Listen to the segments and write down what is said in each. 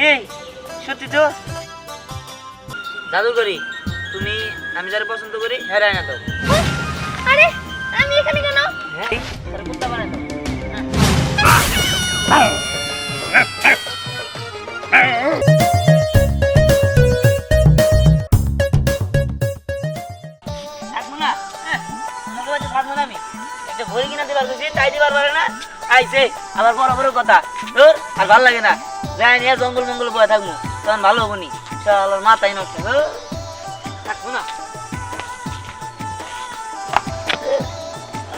এই সত্যি তো? জাদুকরি তুমি আমি যারা পছন্দ করি হ্যাঁ রায় না তো। আরে আমি এখানে কেন? হ্যাঁ কুত্তা না হ্যাঁ, আমি। একটা ঘড়ি কিনা দিবার খুশি তাই দিবার পারে না? আইছে আবার বড় বড় কথা। আর ভালো লাগে না। যাই নিয়ে জঙ্গল মঙ্গল বয়ে থাকব তখন ভালো হব নি। চল মাথায় নষ্ট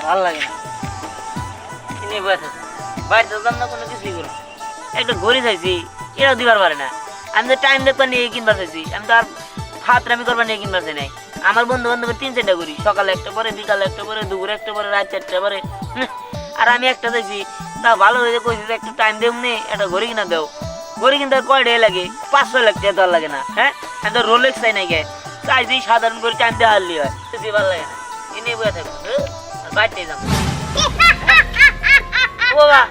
ভালো লাগে না। বয়ে থাকব? বাড়িতে দাম না কোনো কিছুই একটা চাইছি, এটাও দিবার পারে না। আমি তো টাইম দেখবার নিয়ে কিনবার চাইছি, আমি তো আর ফাতরামি করবার নিয়ে কিনবার চাই নাই। আমার বন্ধু বান্ধবের তিন চারটা করি সকালে একটা পরে, বিকালে একটা পরে, দুপুরে একটা পরে, রাত চারটা পরে আর আমি একটা চাইছি তা ভালো হয়েছে কইছি যে একটু টাইম দেব নি একটা ঘড়ি কিনা দেও। ঘড়ি কিনতে কয় ডে লাগে? পাঁচশো লাখ টাকা লাগে না হ্যাঁ? আমি তো রোলেক্স চাই নাই গে। চাইছি সাধারণ করে টাইম দেওয়া হারলি হয়। ভালো লাগে না। এনে বয়ে থাকব হ্যাঁ? আর বাড়িতে যাব ও বাবা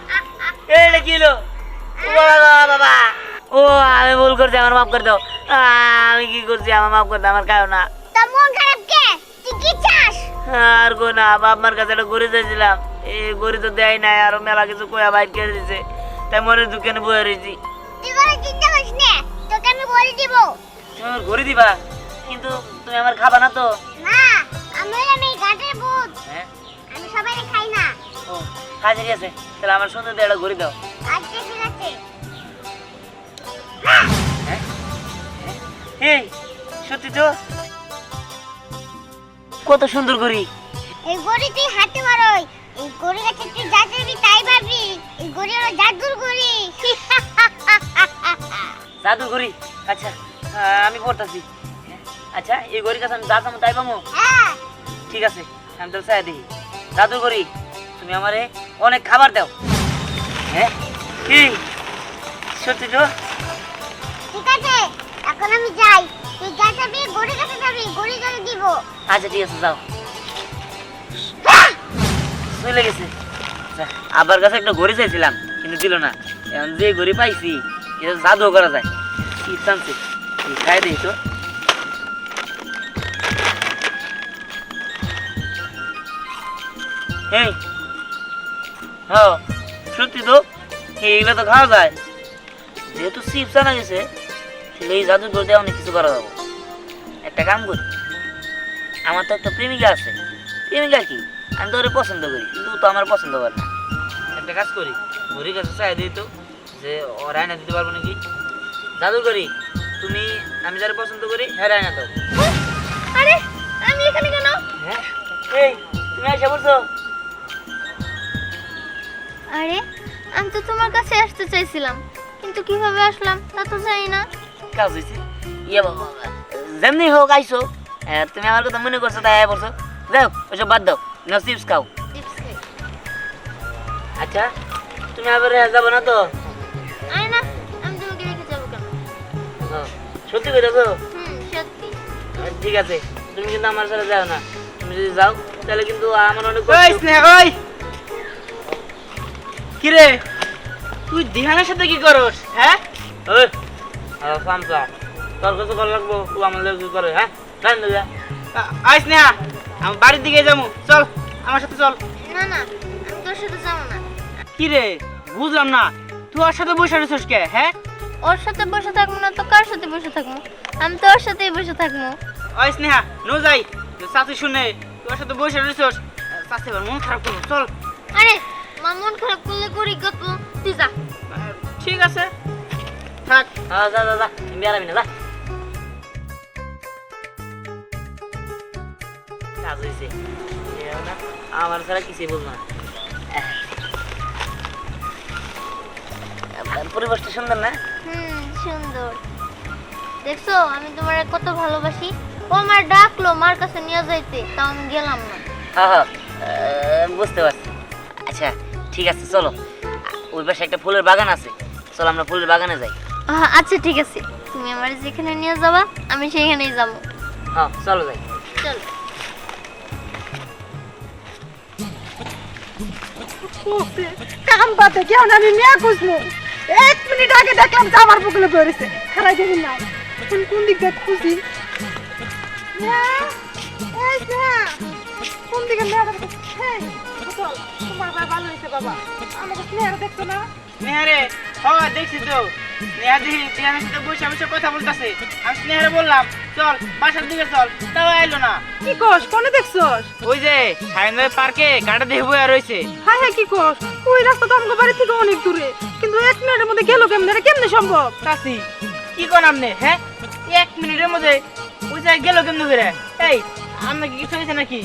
এটা কি হলো? ও বাবা বাবা ও আমি ভুল করছি আমার মাফ করে দাও। আমি কি করছি আমার মাফ করে দাও আমার কায়ো না। মন খারাপ কে? তুই কি চাস? আর গো না বাবার কাছে একটা গড়ি চাইছিলাম। এই গড়ি তো দেয় নাই আরও মেলা কিছু কয়া বাইর করে দিছে। তাই মনে দোকানে বয়ে রয়েছি বলে দিব। তুমি আমার গড়ি দিবা? কিন্তু তুমি আমার খাবা না তো? না আমি হলাম ঘাটের ভূত আমি সবাই খাই না। ও হাজির আছে। তাহলে আমার সুন্দর দিয়ে একটা গড়ি দাও। আচ্ছা ঠিক আছে। হ্যাঁ? এই সত্যি তো? কত সুন্দর গড়ি এই হাতে কাছে তুই যা চাইবি তাই পাবি এই গড়ি হলো জাদুর গড়ি জাদু গড়ি আচ্ছা আমি পড়তাছি। আচ্ছা এই কাছে আমি যা তাই পাবো হ্যাঁ। ঠিক আছে আমি তাহলে চাই দেখি জাদু করি তুমি আমারে অনেক খাবার দাও। হ্যাঁ? কি? সত্যি তো? ঠিক আছে এখন আমি যাই। তুই যা চাবি গড়ি কাছে যাবি গড়ি কাছে দিব। আচ্ছা ঠিক আছে যাও। চলে গেছে। আচ্ছা, আবার কাছে একটা ঘড়ি চাইছিলাম কিন্তু দিল না। এখন যে ঘড়ি পাইছি এটা জাদু করা যায়। কি চান্সে খাই দিই তো। হ্যাঁ সত্যি তো এইগুলো তো খাওয়া যায়। যেহেতু চিপস আনা গেছে এই জাদু করে অনেক কিছু করা যাব। একটা কাম করি আমার তো একটা প্রেমিকা আছে। প্রেমিকা কি? আমি তো ওরে পছন্দ করি কিন্তু তো আমার পছন্দ করে না। একটা কাজ করি ঘড়ির কাছে চাই দিই তো যে ও রায়না দিতে পারব নাকি? জাদু করি তুমি আমি যারা পছন্দ করি হ্যাঁ রায়না দাও। আরে আমি এখানে কেন? হ্যাঁ এই তুমি এসে বলছো আরে আমি তো তোমার কাছে আসতে চাইছিলাম কিন্তু কীভাবে আসলাম তা তো জানি না। কাজ হয়েছে ইয়ে বাবা যেমনি হোক আইসো। হ্যাঁ, তুমি আমার কথা মনে করছ তাই আয় বলছো যাও ওইসব বাদ দাও। নাও চিপস খাও। আচ্ছা তুমি আবার যাব না তো? না আমি তোমাকে রেখে যাব কেন? হ্যাঁ, সত্যি করে দেখো সত্যি। ঠিক আছে তুমি কিন্তু আমার সাথে যাও না। তুমি যদি যাও তাহলে কিন্তু আমার অনেক কিরে? তুই দিহানের সাথে কি করস হ্যাঁ? ওই, তোর কিছু করা লাগবো তুই আমাদের কি করে হ্যাঁ? জান না আয় স্নেহা। আমি বাড়ির দিকে যাব। চল আমার সাথে চল। না না আমি তোর সাথে যাব না। কিরে বুঝলাম না। তুই ওর সাথে বসে রয়েছিস কে হ্যাঁ? ওর সাথে বসে থাকব না তো কার সাথে বসে থাকব? আমি তো ওর সাথেই বসে থাকব। ওই স্নেহা নো যাই। চাচি শুনে তুই ওর সাথে বসে চাচি এবার মন খারাপ করব চল। আরে মা মন খারাপ করলে করি কত তুই যা। ঠিক আছে। থাক। হ্যাঁ, যা যা যা তুমি বেড়াবি না কাজ হয়েছে আমার ছাড়া কিছুই বলব না। পরিবেশটা সুন্দর না? হুম সুন্দর। দেখছ আমি তোমার কত ভালোবাসি। ও আমার ডাকলো মার কাছে নিয়ে যাইতে তাও আমি গেলাম না। হ্যাঁ বুঝতে পারছি। আচ্ছা ঠিক আছে চলো। ওই পাশে একটা ফুলের বাগান আছে। চলো আমরা ফুলের বাগানে যাই। আচ্ছা ঠিক আছে। তুমি আমার যেখানে নিয়ে যাবা আমি সেখানেই যাব। হ্যাঁ চলো যাই। চলো। কাম পাতে কেউ না, আমি মেয়ে খুঁজবো। এক মিনিট আগে দেখলাম যে আমার বুকলে বেরিয়েছে খারাই দেখি নাই। এখন কোন দিক দিয়ে খুঁজি? কোন দিকে মেয়েটা তোমার বাবা ভালো হয়েছে বাবা। আমাকে মেয়েরা দেখতো না? স্নেহারে হ্যাঁ দেখছি তো। স্নেহা দেখি দিহানের সাথে বসে বসে কথা বলতেছে। আমি স্নেহারে বললাম চল বাসার দিকে চল। তাও এলো না। কি কস কোনে দেখছস? ওই যে সাইন্দার পার্কে গাড়ি দেখে বইয়া রয়েছে হাই হাই কি কস? ওই রাস্তা তো আমাদের বাড়ি থেকে অনেক দূরে। কিন্তু এক মিনিটের মধ্যে গেল কেমনে এটা কেমনে সম্ভব? চাষি কি কোন আপনি হ্যাঁ? এক মিনিটের মধ্যে ওই জায়গায় গেল কেমন করে? এই আপনার কি কিছু হয়েছে নাকি?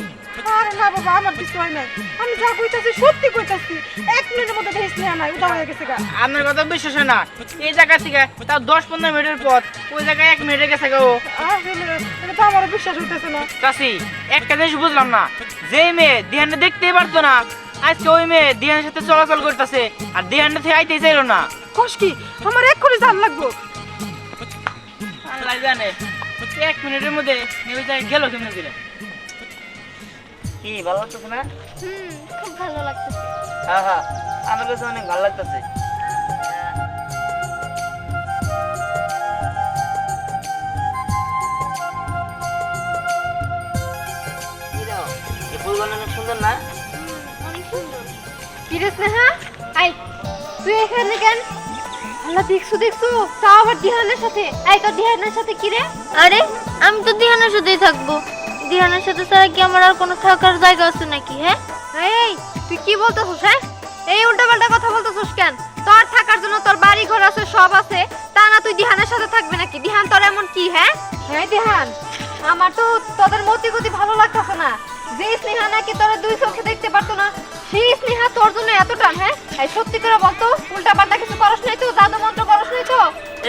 আরে না বাবা আমার কিছু হয় নাই। আমি যা কইতাছি সত্যি কইতাছি। এক মিনিটের মধ্যে দেখিস না নাই উদা হয়ে গেছে গা। আপনার কথা বিশ্বাস হয় না। এই জায়গা থেকে তাও দশ পনেরো মিনিটের পর ওই জায়গায় এক মিনিটে গেছে গো আসলে এটা তো আমারও বিশ্বাস হইতেছে না। চাষি একটা জিনিস বুঝলাম না। যে মেয়ে দিহানে দেখতেই পারতো না আজকে ওই মেয়ে দিহানের সাথে চলাচল করতেছে আর দিহানের থেকে আইতেই চাইলো না। কস কি? আমার এক্ষুনি জান লাগবো। আল্লাহ জানে। এক মিনিটের মধ্যে ওই জায়গায় গেল কেমন করে কি ভালো লাগতেছে না? হুম খুব ভালো লাগতেছে। হ্যাঁ হ্যাঁ আমার কাছে অনেক ভালো লাগতেছে। ফুলগুলো অনেক সুন্দর না? অনেক সুন্দর। কি রে স্নেহা? আই তুই এখানে কেন? আল্লাহ দেখছ দেখছ? তাও আবার দিহানের সাথে? এই তো দিহানের সাথে কি রে? আরে আমি তো দিহানের সাথেই থাকব। দিহানের সাথে ছাড়া কি আমার আর কোনো থাকার জায়গা আছে নাকি হ্যাঁ? এই তুই কি বলতেছিস হ্যাঁ? এই উল্টাপাল্টা কথা বলতেছিস কেন? তোর থাকার জন্য তোর বাড়ি ঘর আছে সব আছে। তা না তুই দিহানের সাথে থাকবি নাকি? দিহান তোর এমন কি হ্যাঁ? হ্যাঁ দিহান। আমার তো তোদের মতি গতি ভালো লাগতেছে না। যে স্নেহা নাকি তোরা দুই চোখে দেখতে পারতো না সেই স্নেহা তোর জন্য এত টান হ্যাঁ? সত্যি করে বলতো উল্টা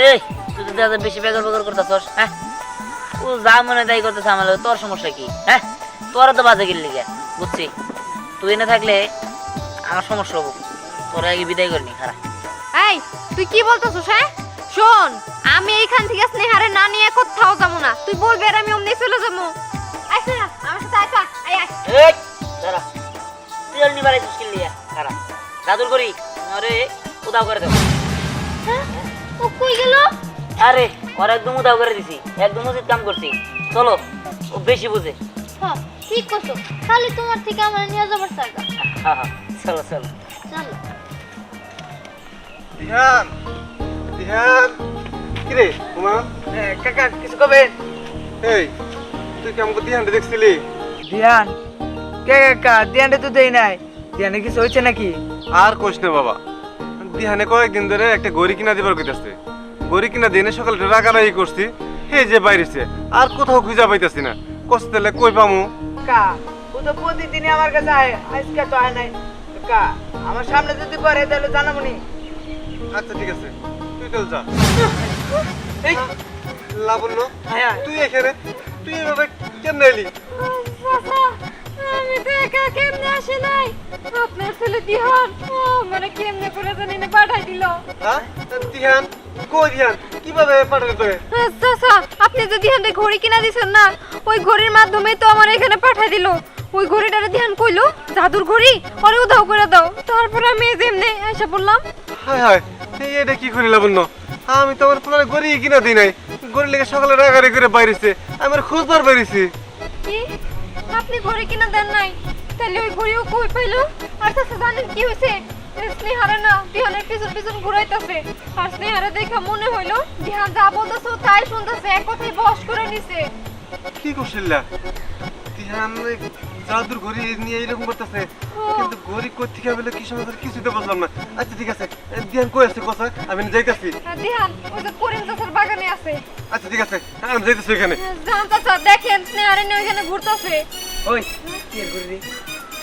এই তুই তো দাদা বেশি বেগর বেগর করতেছস হ্যাঁ? ও যা মনে তাই করতেছে আমার তোর সমস্যা কি হ্যাঁ? তোরা তো বাজে গেলি গা বুঝছি? তুই না থাকলে আমার সমস্যা হব। তোরা আগে বিদায় করিনি খারাপ এই তুই কি বলতেছিস হ্যাঁ? শোন আমি এইখান থেকে স্নেহারে না নিয়ে কোথাও যাব না। তুই বলবি আর আমি অমনি চলে যাব। আয় স্নেহা আমার সাথে আয় তো, আয় আয়। এই দাঁড়া। তুই আর নিবারে মুশকিল নিয়ে খারাপ দাদুর করি আরে উদাও করে দেবো? ও কই গেল? আরে ওর একদম উদাও করে দিছি। একদম উচিত কাম করছি। চলো ও বেশি বুঝে। হ্যাঁ ঠিক করছ খালি তোমার থেকে আমার নিয়ে যাবার হ্যাঁ হ্যাঁ চলো চলো। চলো। দিহান দিহান। কিরে উমা? কাকা কিছু কবেন এই তুই কি আমাকে দেখছিলি? দিহান কে কাকা? দিহানটা তো দেই নাই। দিহানে কিছু হয়েছে নাকি? আর কোশ না বাবা। দিহানে কয়েকদিন ধরে একটা গড়ি কিনা দিবার কইতাছে। গড়ি কিনা দিনে সকালে রাগারাগি করছি হে যে বাইরেছে আর কোথাও খুঁজা পাইতাছি না। কষ্ট তাহলে কই পামু? কা ও তো প্রতিদিনই আমার কাছে আয় আজকে তো আয় নাই। কা আমার সামনে যদি করে তাহলে জানাবনি আচ্ছা ঠিক আছে। তুই চল যা। এই লাবণ্য হ্যাঁ। তুই এখানে তুই এভাবে কেমনে এলি? আমি তো একা কেমনে আসে নাই? আপনার ছেলে দিহান ও মানে কেমনে করে জানি না পাঠাই দিল। হ্যাঁ? দিহান কই দিহান? কীভাবে পাঠালে তোকে চাচা আপনি যে দিহানরে ঘড়ি কিনা দিছেন না ওই ঘড়ির মাধ্যমে তো আমার এখানে পাঠাই দিল। ওই ঘড়িটারে ধ্যান কইলো জাদুর ঘড়ি ওরে উধাও করে দাও। তারপরে আমি যেমনে এসে বললাম হায় হায় এটা কি করি লাবণ্য? আমি তো আমার পোলারে গড়ি কিনা দিই নাই। গড়ি লেগে সকালে রাগারি করে বাইরেছে আমি আর খুঁজবার বাইরেছি কি? আপনি ঘড়ি কিনা দেন নাই। তাহলে ওই ঘড়িও কই পাইলো? আর চাচা জানেন কি হয়েছে স্নেহারে না দিহানের পিছন পিছন ঘুরাইতেছে। আর স্নেহারে দেখা মনে হইল দিহান যা বলতেছে তাই শুনতেছে এক কথাই বস করে নিছে। কি করছিলা ওই জাদুর ঘড়ি নিয়ে এরকম করতেছে। কিন্তু ঘড়ি কই থেকে বলে কি সময় ধরে কিছুতে বুঝলাম না। আচ্ছা ঠিক আছে। দিহান কই আছে কথা? আমি যাইতাছি। দিহান ওই যে করিম চাচার বাগানে আছে। আচ্ছা ঠিক আছে। আমি যাইতাছি এখানে জান চাচা দেখেন স্নেহারে নিয়ে ওইখানে ঘুরতেছে। ওই কি করি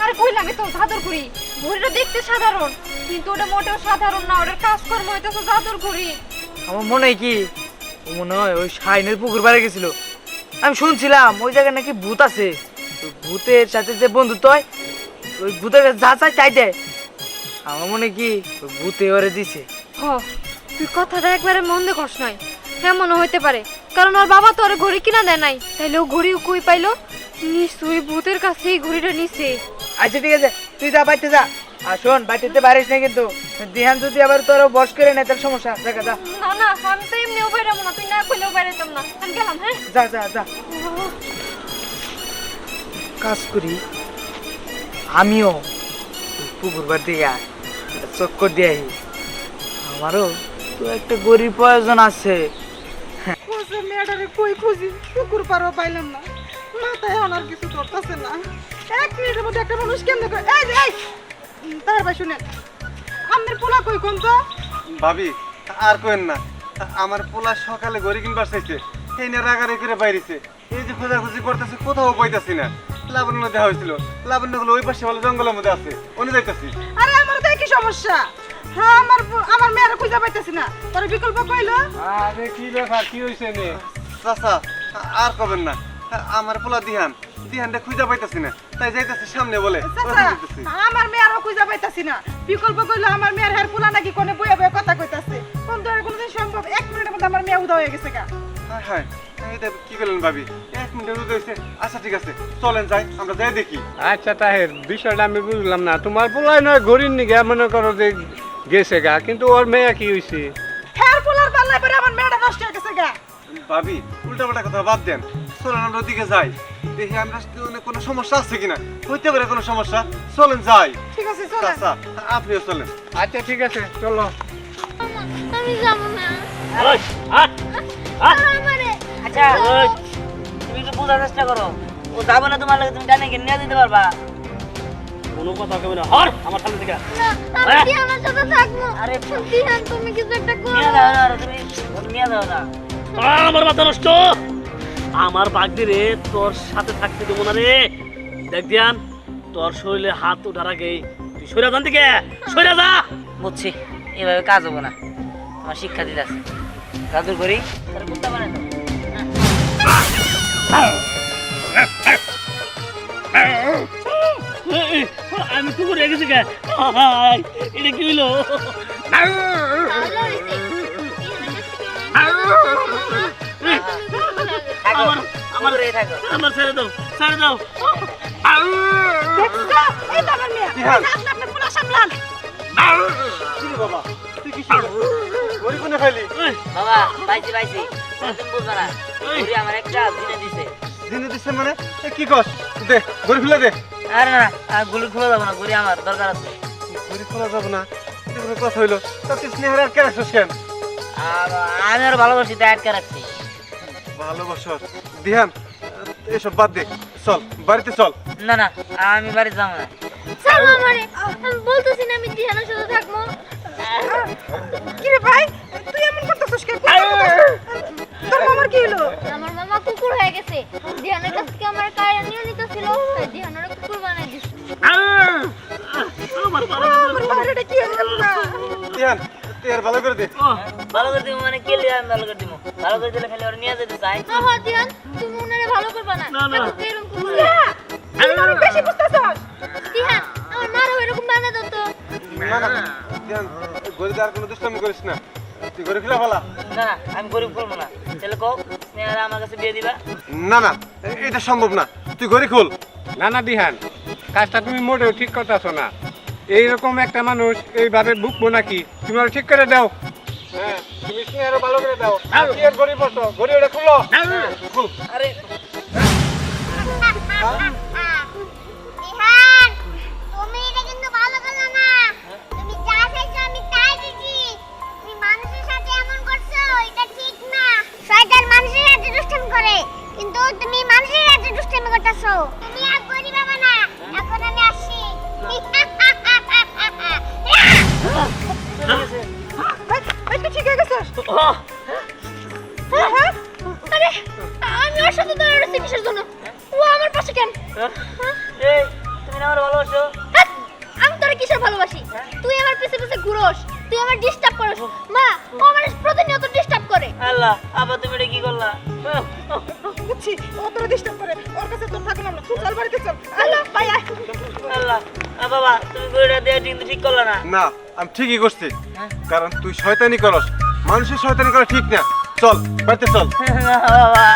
আরে কইলামই তো জাদুর ঘড়ি। ঘড়িটা দেখতে সাধারণ কিন্তু ওটা মোটেও সাধারণ না। ওটার কাজকর্ম হইতেছে জাদুর ঘড়ি। আমার মনে হয় কি ও মনে হয় ওই শাইনের পুকুর বাড়ি গেছিল। আমি শুনছিলাম ওই জায়গায় নাকি ভূত আছে। ওই ভূতের সাথে যে বন্ধুত্ব হয় ওই ভূতের কাছে যা চাই চাই দেয়। আমার মনে হয় কি ওই ভূতে ওরে দিছে। হ তুই কথাটা একবারে মন দেখস নাই। এমনও হইতে পারে। কারণ ওর বাবা তো ওর ঘড়ি কিনা দেয় নাই। তাইলে ও ঘড়ি কই পাইলো? নিশ্চয়ই ভূতের কাছে এই ঘড়িটা নিছে। আচ্ছা ঠিক আছে। তুই যা বাইতে যা। আর শোন বাড়িতে পারিস না কিন্তু। দিহান যদি আবার তোর বস করে নেয় তার সমস্যা। দেখা যা। না না আমি তো এমনিও না। তুই না কইলেও না। আমি গেলাম হ্যাঁ? যা যা যা। কাজ করি। আমিও পুকুর বার দিকে আয়, চক্কর দিয়ে আই আমারও তো একটা গরিব প্রয়োজন আছে। খুঁজে মেয়েটারে কই খুঁজি? পুকুর পারও পাইলাম না। মাথায় ওনার কিছু ধরতেছে না? এক মিনিটের মধ্যে একটা মানুষ কেমনে করে এই এই! তার ভাই শুনেন। আমের পোলা কই কোন তো? ভাবি আর কোয়েন না। আমার পোলা সকালে গড়ি কিনবার চাইছে। এই না রাগারে করে বাইরেছে। এই যে খোঁজাখুঁজি করতেছে কোথাও পাইতাছি না। লাবণ্য দেখা হয়েছিল। লাবণ্যগুলো ওই পাশে ভালো জঙ্গলের মধ্যে আছে। উনি যাইতাছি। আরে আমার তো একই সমস্যা। হ্যাঁ আমার আমার মেয়ের খুঁজে পাইতেছি না। তোর বিকল্প কইলো? আরে কি ব্যাপার? কি হইছে নে চাচা আর কবেন না। আমার পোলা দিহান। দিহানটা খুঁজে পাইতাছি না। তাই যাইতাছি সামনে বলে। আমার মেয়েরও খুঁজে পাইতাছি না। বিকল্প কইলো আমার মেয়ের হের পোলা নাকি কোনে বইয়া বইয়া কথা কইতাছে। কোন ধরে কোনদিন সম্ভব? এক মিনিটের মধ্যে আমার মেয়ে উদা হয়ে গেছে গা। হায় হায় এটা কি করলেন ভাবি? এক মিনিট রোদ হয়েছে আচ্ছা ঠিক আছে চলেন যাই আমরা যাই দেখি। আচ্ছা তাহের বিষয়টা আমি বুঝলাম না। তোমার পোলাই নয় গরিব নিগে মনে করো যে গেছে গা কিন্তু ওর মেয়ে কি হয়েছে হের পোলার পাল্লায় পরে আমার মেয়েটা নষ্ট হয়ে গেছে গা। ভাবি উল্টা পাল্টা কথা বাদ দেন। চলেন আমরা ওদিকে যাই। দেখি আমরা কোনো- সমস্যা আছে কিনা? হইতে পারে কোনো সমস্যা। চলেন যাই। ঠিক আছে চলে চাচা আপনিও চলেন। আচ্ছা ঠিক আছে চলো। আমি যাব না। আচ্ছা তুমি একটু বোঝার চেষ্টা করো। ও যাব না তোমার লাগে তুমি জানে কি নিয়ে দিতে পারবা। কোনো কথা কেমন হর আমার সামনে থেকে। আমি আহ! সাথে থাকব। আরে তুমি কিছু একটা করো। নিয়ে দাও না তুমি। নিয়ে দাও না। আমার মাথা নষ্ট। আমার বাগদি রে তোর সাথে থাকতে দেবো না রে। দেখ দিয়ান তোর শরীরে হাত ওঠার আগে তুই সৈরা জান থেকে সৈরা যা। বুঝছি এভাবে কাজ হব না। তোমার শিক্ষা দিতে আছে। করি। তাহলে বুঝতে পারে তো আমি কুকুর রেখেছি কে? এটা কি হইল? আমার- আমার- দূরে থাকো। আমার ছেড়ে দাও ছেড়ে দাও। এই তো আমার মেয়ে। আপনি পোলা সামলান। বাবা? তুই কি শুনলি? কোনে খাইলি? বাবা পাইছি পাইছি। তুমি বুঝবে না। ঘুরি আমার একটা দিনে দিছে। দিনে দিচ্ছে মানে? কি কস? দে গড়ি খুলে দে। আরে না আর গুলি খুলে যাব না। আমার দরকার আছে। গড়ি খোলা যাবে না? এটা কোনো কথা হইল। তা তুই স্নেহের আর কেন কেন? আর আমি আর ভালোবাসি তাই আটকে রাখছি। ভালোবাসর দিহান এসব বাদ দে। চল বাড়িতে চল। না না আমি বাড়ি যাব না। ছাড়ো আমারে আমি বলতেছি না আমি দিহানের সাথে থাকব। কি রে ভাই তুই এমন করতেছিস কে তোর মামার কি হলো? আমার মামা কুকুর হয়ে গেছে। দিহানের কাছ থেকে আমার কায় নিয়ে নিতেছিল তাই দিহানের কুকুর বানাই দিছে। আমার ভালো আমার মায়ের কি না দিহান তুই আর ভালো করে দে ভালো করে দিব মানে কে লিয়ে আমি ভালো করে দিব ভালো করে দিলে খালি ওরা নিয়ে যেতে চাই হ্যাঁ হ্যাঁ দিহান তুমি উনারে ভালো করবা না না, না। দেখো এরকম তুই মানে বেশি বুঝতেছস দিহান আমার মারও এরকম বানা দাও তো না না দিহান গড়ি আর কোনো দুষ্টামি করিস না তুই খুলে ফেলা না না আমি গরিব করব না তাহলে কও স্নেহারা আমার কাছে বিয়ে দিবা না না এটা সম্ভব না তুই গড়ি খুল না না দিহান কাজটা তুমি মোটেও ঠিক করতেছো না এইরকম একটা মানুষ এইভাবে বুকবো নাকি? তুমি ওরা ঠিক করে দাও। হ্যাঁ তুমি স্নেহেরও ভালো করে দাও। আর। কি আর গরিব গরিব ওটা খুলো। খুল। আরে। বিহান তুমি এটা কিন্তু ভালো করলে না। তুই আমার ডিস্টার্ব করস। মা ও আমার প্রতিনিয়ত ডিস্টার্ব করে। আল্লাহ আবার তুমি এটা কি করলা? বুঝছি ও তোর ডিস্টার্ব করে। ওর কাছে তোর থাকলাম না। তুই চল বাড়িতে চল। আল্লাহ ভাই আয়। আল্লাহ আ বাবা তুমি গরিটা দিয়ে কিন্তু ঠিক করলা না? না আমি ঠিকই করছি। হ্যাঁ? কারণ তুই শয়তানি করস। মানুষের শয়তানি করা ঠিক না। চল বাড়িতে চল। বাবা।